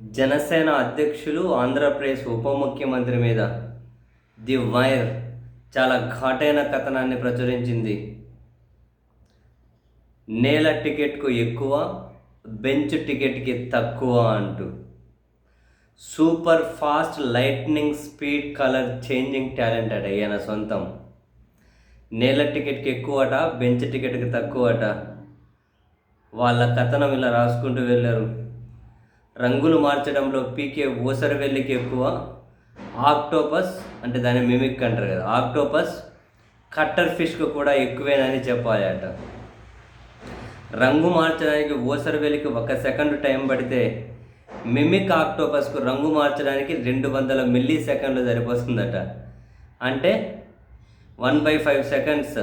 జనసేన అధ్యక్షులు ఆంధ్రప్రదేశ్ ఉప ముఖ్యమంత్రి మీద ది వైర్ చాలా ఘాటైన కథనాన్ని ప్రచురించింది. నేల టికెట్కు ఎక్కువ బెంచ్ టికెట్కి తక్కువ అంటూ. Super fast lightning speed colour changing talent అట ఈయన సొంతం. నేల టికెట్కి ఎక్కువట బెంచ్ టికెట్కి తక్కువట. వాళ్ళ కథనం ఇలా రాసుకుంటూ వెళ్ళారు. రంగులు మార్చడంలో పీకే ఊసరవెల్లికి ఎక్కువ. ఆక్టోపస్ అంటే దాన్ని మిమిక్ అంటారు కదా. ఆక్టోపస్ కట్టర్ ఫిష్కు కూడా ఎక్కువేనని చెప్పాలి అట రంగు మార్చడానికి ఊసరవెల్లికి ఒక సెకండ్ టైం పడితే మిమిక్ ఆక్టోపస్కు రంగు మార్చడానికి రెండు వందల మిల్లీ సెకండ్లు సరిపోతుందట అంటే వన్ బై ఫైవ్ సెకండ్స్.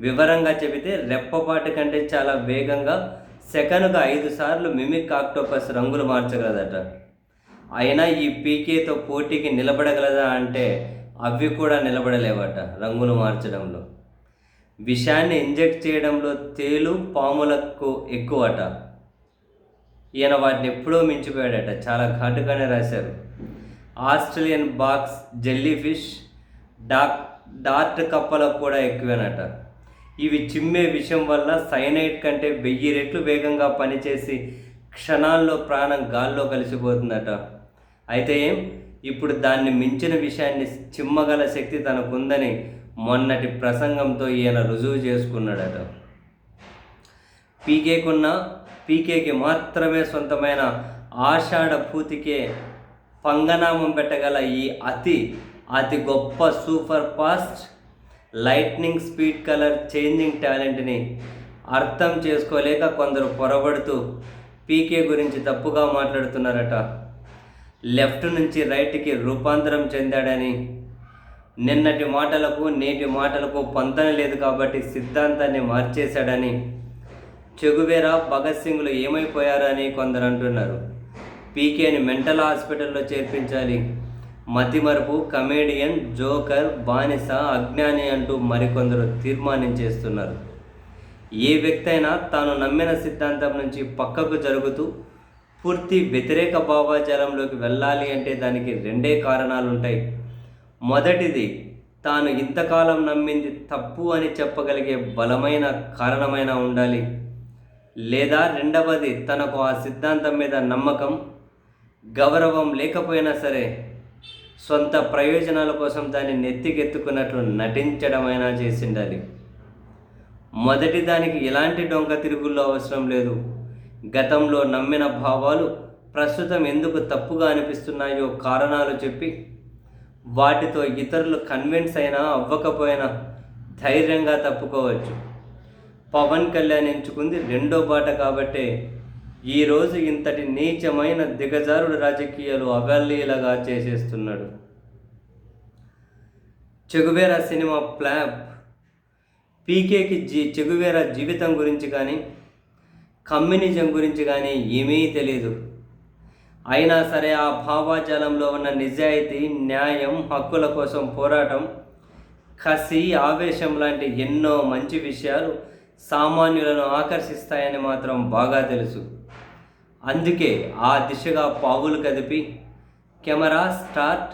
వివరంగా చెబితే రెప్పపాటు కంటే చాలా వేగంగా సెకనుకు ఐదు సార్లు మిమిక్ ఆక్టోపస్ రంగులు మార్చగలదట. అయినా ఈ పీకేతో పోటీకి నిలబడగలదా అంటే అవి కూడా నిలబడలేవట రంగులు మార్చడంలో. విషాన్ని ఇంజెక్ట్ చేయడంలో తేలు పాములకు ఎక్కువట. ఈయన వాటిని ఎప్పుడో మించిపోయాడట చాలా ఘాటుగానే రాశారు. ఆస్ట్రేలియన్ బాక్స్ జెల్లీ ఫిష్ డాక్ డార్ట్ కప్పలకు కూడా ఎక్కువేనట. ఇవి చిమ్మే విషయం వల్ల సైనైట్ కంటే వెయ్యి రెట్లు వేగంగా పనిచేసి క్షణాల్లో ప్రాణం గాల్లో కలిసిపోతుందట. అయితే ఏం? ఇప్పుడు దాన్ని మించిన విషయాన్ని చిమ్మగల శక్తి తనకుందని మొన్నటి ప్రసంగంతో ఈయన రుజువు చేసుకున్నాడట. పీకేకున్న పీకేకి మాత్రమే సొంతమైన ఆషాఢ పూతికే పంగనామం పెట్టగల ఈ అతి అతి గొప్ప super fast lightning speed colour changing టాలెంట్ని అర్థం చేసుకోలేక కొందరు పొరబడుతూ పీకే గురించి తప్పుగా మాట్లాడుతున్నారట. లెఫ్ట్ నుంచి రైట్కి రూపాంతరం చెందాడని. నిన్నటి మాటలకు నేటి మాటలకు పొంతన లేదు కాబట్టి సిద్ధాంతాన్ని మార్చేశాడని. చెగువేరా భగత్ సింగ్లు ఏమైపోయారని కొందరు అంటున్నారు. పీకేని మెంటల్ హాస్పిటల్లో చేర్పించాలి. మతిమరుపు కమేడియన్ జోకర్ బానిస అజ్ఞాని అంటూ మరికొందరు తీర్మానించేస్తున్నారు ఏ వ్యక్తి అయినా తాను నమ్మిన సిద్ధాంతం నుంచి పక్కకు జరుగుతూ పూర్తి వ్యతిరేక భావాచారంలోకి వెళ్ళాలి అంటే దానికి రెండే కారణాలు ఉంటాయి మొదటిది తాను ఇంతకాలం నమ్మింది తప్పు అని చెప్పగలిగే బలమైన కారణమైన ఉండాలి. లేదా రెండవది తనకు ఆ సిద్ధాంతం మీద నమ్మకం గౌరవం లేకపోయినా సరే సొంత ప్రయోజనాల కోసం దాన్ని నెత్తికెత్తుకున్నట్లు నటించడమైనా చేసిండాలి. మొదటి దానికి ఎలాంటి డొంక తిరుగుల్లో అవసరం లేదు. గతంలో నమ్మిన భావాలు ప్రస్తుతం ఎందుకు తప్పుగా అనిపిస్తున్నాయో కారణాలు చెప్పి వాటితో ఇతరులు కన్విన్స్ అయినా అవ్వకపోయినా ధైర్యంగా తప్పుకోవచ్చు. పవన్ కళ్యాణ్ ఎంచుకుంది రెండో బాట కాబట్టే ఈరోజు ఇంతటి నీచమైన దిగజారుడు రాజకీయాలు అగల్లీలగా చేసేస్తున్నాడు. Che Guevara cinema flop. పీకేకి జీ చెగువేరా జీవితం గురించి కానీ కమ్యూనిజం గురించి కానీ ఏమీ తెలియదు అయినా సరే ఆ భావాజాలంలో ఉన్న నిజాయితీ న్యాయం హక్కుల కోసం పోరాటం కసి ఆవేశం లాంటి ఎన్నో మంచి విషయాలు సామాన్యులను ఆకర్షిస్తాయని మాత్రం బాగా తెలుసు. అందుకే ఆ దిశగా పావులు కదిపి కెమెరా స్టార్ట్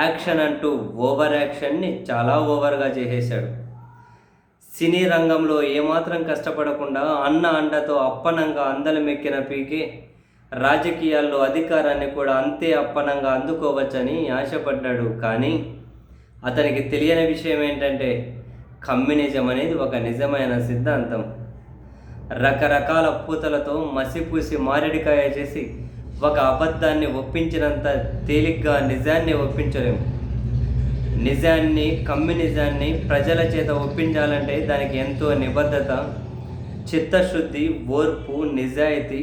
యాక్షన్ అంటూ ఓవర్ యాక్షన్ని చాలా ఓవర్గా చేసేశాడు. సినీ రంగంలో ఏమాత్రం కష్టపడకుండా అన్న అండతో అప్పనంగా అందలమెక్కిన పీకే రాజకీయాల్లో అధికారాన్ని కూడా అంతే అప్పనంగా అందుకోవచ్చని ఆశపడ్డాడు. కానీ అతనికి తెలియని విషయం ఏంటంటే కమ్యూనిజం అనేది ఒక నిజమైన సిద్ధాంతం. రకరకాల పూతలతో మసిపూసి మారేడికాయ చేసి ఒక అబద్ధాన్ని ఒప్పించినంత తేలిగ్గా నిజాన్ని ఒప్పించలేము. నిజాన్ని కమ్యూనిజాన్ని ప్రజల చేత ఒప్పించాలంటే దానికి ఎంతో నిబద్ధత చిత్తశుద్ధి ఓర్పు నిజాయితీ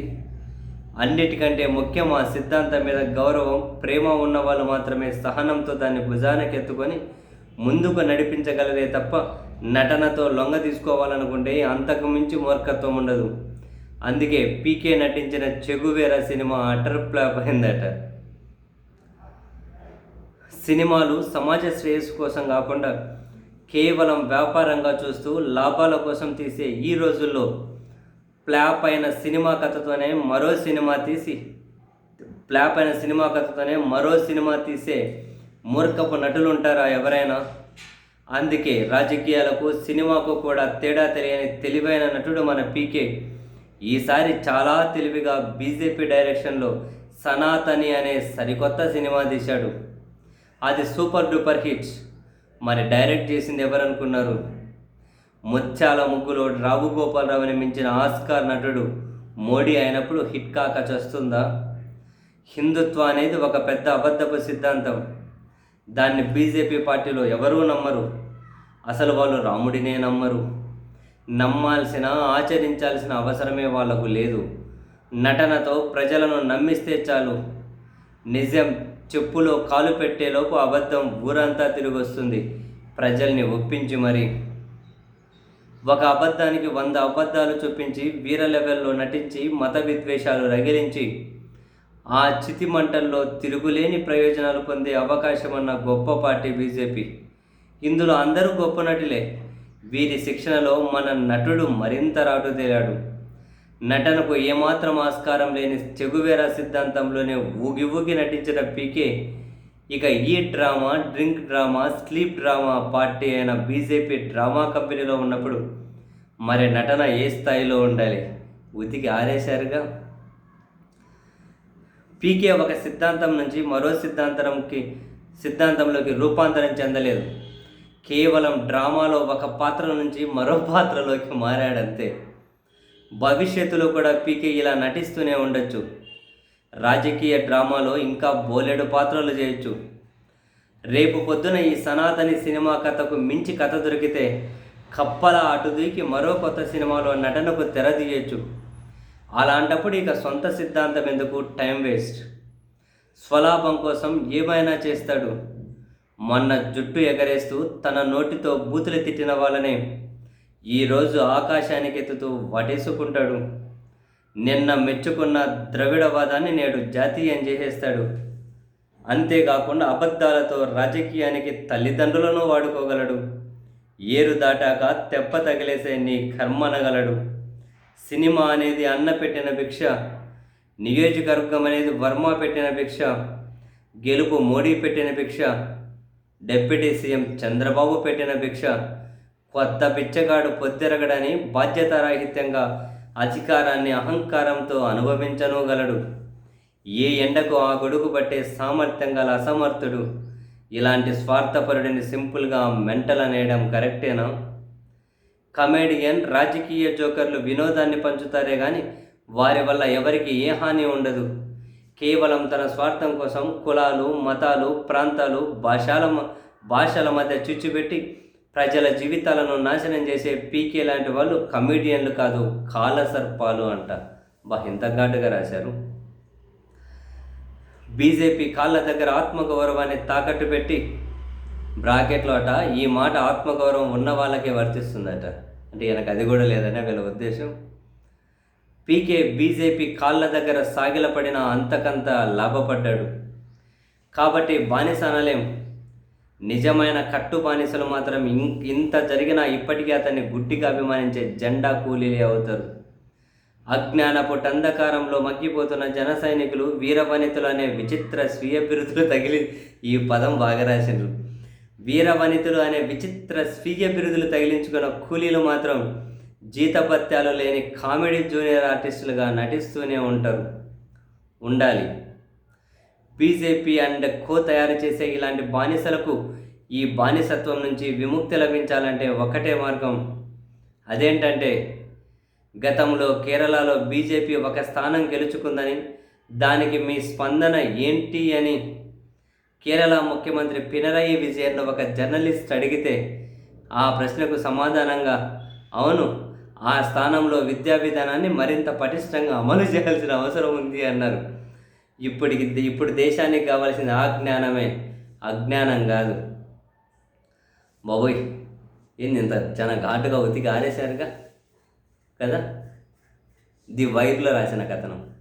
అన్నిటికంటే ముఖ్యం ఆ సిద్ధాంతం మీద గౌరవం ప్రేమ ఉన్న వాళ్ళు మాత్రమే సహనంతో దాన్ని భుజానకెత్తుకొని ముందుకు నడిపించగలరే తప్ప నటనతో లొంగ తీసుకోవాలనుకుంటే అంతకు మించి మూర్ఖత్వం ఉండదు. అందుకే పీకే నటించిన చెగువేర సినిమా అటర్ ఫ్లాప్ అయిందట. సినిమాలు సమాజ శ్రేయస్సు కోసం కాకుండా కేవలం వ్యాపారంగా చూస్తూ లాభాల కోసం తీసే ఈ రోజుల్లో ఫ్లాప్ అయిన సినిమా కథతోనే మరో సినిమా తీసి ఫ్లాప్ అయిన సినిమా కథతోనే మరో సినిమా తీసే మూర్ఖపు నటులు ఉంటారా ఎవరైనా? అందుకే రాజకీయాలకు సినిమాకు కూడా తేడా తెలియని తెలివైన నటుడు మన పీకే. ఈసారి చాలా తెలివిగా బీజేపీ డైరెక్షన్లో సనాతని అనే సరికొత్త సినిమా తీశాడు. అది సూపర్ డూపర్ హిట్. మరి డైరెక్ట్ చేసింది ఎవరనుకున్నారు? ముత్యాల ముగ్గులో రావు గోపాలరావుని మించిన ఆస్కార్ నటుడు మోడీ అయినప్పుడు హిట్ కాక చస్తుందా? హిందుత్వం అనేది ఒక పెద్ద అబద్ధపు సిద్ధాంతం. దాన్ని బీజేపీ పార్టీలో ఎవరూ నమ్మరు. అసలు వాళ్ళు రాముడినే నమ్మరు. నమ్మాల్సిన ఆచరించాల్సిన అవసరమే వాళ్ళకు లేదు. నటనతో ప్రజలను నమ్మిస్తే చాలు. నిజం చెప్పులో కాలు పెట్టేలోపు అబద్ధం ఊరంతా తిరిగి వస్తుంది ప్రజల్ని ఒప్పించి మరి. ఒక అబద్ధానికి వంద అబద్ధాలు చూపించి వీర లెవెల్లో నటించి మత విద్వేషాలు రగిలించి ఆ చితి మంటల్లో తిరుగులేని ప్రయోజనాలు పొందే అవకాశం అన్న గొప్ప పార్టీ బీజేపీ. ఇందులో అందరూ గొప్ప నటులే. వీరి శిక్షణలో మన నటుడు మరింత రాటుదేలాడు నటనకు ఏమాత్రం ఆస్కారం లేని చెగువేర సిద్ధాంతంలోనే ఊగి ఊగి నటించిన పీకే ఇక ఈ drama drink drama sleep drama party అయిన బీజేపీ డ్రామా కంపెనీలో ఉన్నప్పుడు మరి నటన ఏ స్థాయిలో ఉండాలి? ఉతికి ఆరేశారుగా పీకే ఒక సిద్ధాంతం నుంచి మరో సిద్ధాంతంకి సిద్ధాంతంలోకి రూపాంతరం చెందలేదు. కేవలం డ్రామాలో ఒక పాత్ర నుంచి మరో పాత్రలోకి మారాడంతే. భవిష్యత్తులో కూడా పీకే ఇలా నటిస్తూనే ఉండొచ్చు. రాజకీయ డ్రామాలో ఇంకా బోలెడు పాత్రలు చేయొచ్చు. రేపు పొద్దున ఈ సనాతని సినిమా కథకు మించి కథ దొరికితే కప్పల అటు దూకి మరో కొత్త సినిమాలో నటనకు తెరదీయొచ్చు అలాంటప్పుడు ఇక సొంత సిద్ధాంతం ఎందుకు? టైం వేస్ట్ స్వలాభం కోసం ఏమైనా చేస్తాడు? మొన్న జుట్టు ఎగరేస్తూ తన నోటితో బూతులు తిట్టిన వాళ్ళనే ఈరోజు ఆకాశానికి ఎత్తుతూ వటేసుకుంటాడు. నిన్న మెచ్చుకున్న ద్రవిడవాదాన్ని నేడు జాతీయం చేసేస్తాడు. అంతేకాకుండా అబద్ధాలతో రాజకీయానికి తల్లిదండ్రులను వాడుకోగలడు. ఏరు దాటాక తెప్ప తగిలేసే నీ కర్మనగలడు సినిమా అనేది అన్న పెట్టిన భిక్ష నియోజకవర్గం అనేది వర్మ పెట్టిన భిక్ష గెలుపు మోడీ పెట్టిన భిక్ష డిప్యూటీ సీఎం చంద్రబాబు పెట్టిన భిక్ష కొత్త పిచ్చగాడు పొద్దురగడని బాధ్యతారాహిత్యంగా అధికారాన్ని అహంకారంతో అనుభవించనుగలడు. ఏ ఎండకు ఆ గొడుగు పట్టే సామర్థ్యం గల అసమర్థుడు. ఇలాంటి స్వార్థపరుడిని సింపుల్గా మెంటల్ అనేయడం కరెక్టేనా? కమేడియన్ రాజకీయ జోకర్లు వినోదాన్ని పంచుతారే కానీ వారి వల్ల ఎవరికి ఏ హాని ఉండదు. కేవలం తన స్వార్థం కోసం కులాలు మతాలు ప్రాంతాలు భాషల భాషల మధ్య చిచ్చుపెట్టి ప్రజల జీవితాలను నాశనం చేసే పీకే లాంటి వాళ్ళు కమీడియన్లు కాదు కాల సర్పాలు అంట. బా ఇంత ఘాటుగా రాశారు. బీజేపీ కాళ్ళ దగ్గర ఆత్మగౌరవాన్ని తాకట్టు పెట్టి బ్రాకెట్లో అట ఈ మాట ఆత్మగౌరవం ఉన్న వాళ్ళకే వర్తిస్తుందట. అంటే ఈయనకు అది కూడా లేదనే వీళ్ళ ఉద్దేశం. పీకే బీజేపీ కాళ్ళ దగ్గర సాగిలపడిన అంతకంత లాభపడ్డాడు. కాబట్టి బానిస అనలేం. నిజమైన కట్టు బానిసలు మాత్రం ఇంత జరిగినా ఇప్పటికీ అతన్ని గుడ్డిగా అభిమానించే జెండా కూలీలే అవుతారు. అజ్ఞానపు టంధకారంలో మగ్గిపోతున్న జన సైనికులు వీరవనితులు అనే విచిత్ర స్వీయ బిరుదులు తగిలి ఈ పదం బాగా రాసిండ్రు. వీరవనితులు అనే విచిత్ర స్వీయ బిరుదులు తగిలించుకున్న కూలీలు మాత్రం జీతపత్యాలు లేని కామెడీ జూనియర్ ఆర్టిస్టులుగా నటిస్తూనే ఉంటారు. ఉండాలి. బీజేపీ అండ్ కో తయారు చేసే ఇలాంటి బానిసలకు ఈ బానిసత్వం నుంచి విముక్తి లభించాలంటే ఒకటే మార్గం. అదేంటంటే గతంలో కేరళలో బీజేపీ ఒక స్థానం గెలుచుకుందని దానికి మీ స్పందన ఏంటి అని కేరళ ముఖ్యమంత్రి పినరయి విజయన్ను ఒక జర్నలిస్ట్ అడిగితే ఆ ప్రశ్నకు సమాధానంగా అవును ఆ స్థానంలో విద్యా విధానాన్ని మరింత పటిష్టంగా అమలు చేయాల్సిన అవసరం ఉంది అన్నారు. ఇప్పటికి ఇప్పుడు దేశానికి కావాల్సిన ఆ జ్ఞానమే అజ్ఞానం కాదు. బాబోయ్ ఏంది ఇంత చాలా ఘాటుగా ఉతికి ఆరేశారుగా? కదా? ది వైర్లో రాసిన కథనం.